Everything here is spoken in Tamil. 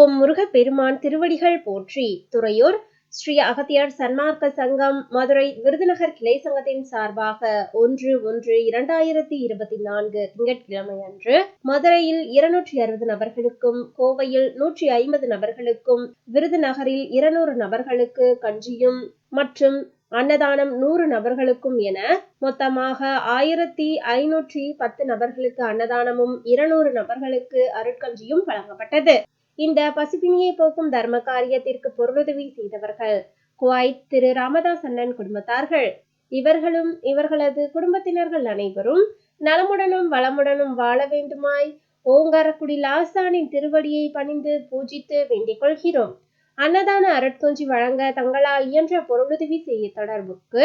ஓம் முருகப்பெருமான் திருவடிகள் போற்றி. துறையூர் ஸ்ரீ அகத்தியார் சன்மார்க்க சங்கம் மதுரை விருதுநகர் கிளை சங்கத்தின் சார்பாக ஒன்று ஒன்று இரண்டாயிரத்தி இருபத்தி நான்கு திங்கட்கிழமை அன்று மதுரையில் இருநூற்றி அறுபது நபர்களுக்கும் கோவையில் நூற்றி ஐம்பது நபர்களுக்கும் விருதுநகரில் இருநூறு நபர்களுக்கு கஞ்சியும் மற்றும் அன்னதானம் நூறு நபர்களுக்கும் என மொத்தமாக ஆயிரத்தி ஐநூற்றி பத்து நபர்களுக்கு அன்னதானமும் இருநூறு நபர்களுக்கு அருட்கஞ்சியும் வழங்கப்பட்டது. இந்த பசிப்பினியை போக்கும் தர்ம காரியத்திற்கு பொருளுதவி செய்தவர்கள். குவைத் திரு ராமதாஸ் அண்ணன் குடும்பத்தார்கள். இவர்களும் இவர்களது குடும்பத்தினர்கள் அனைவரும் நலமுடனும் வளமுடனும் வாழ வேண்டுமாய் ஓங்காரக்குடி லாசானின் திருவடியை பணிந்து பூஜித்து வேண்டிக் கொள்கிறோம். அன்னதான அருட்கொஞ்சி வழங்க தங்களால் இயன்ற பொருளுதவி செய்ய தொடர்புக்கு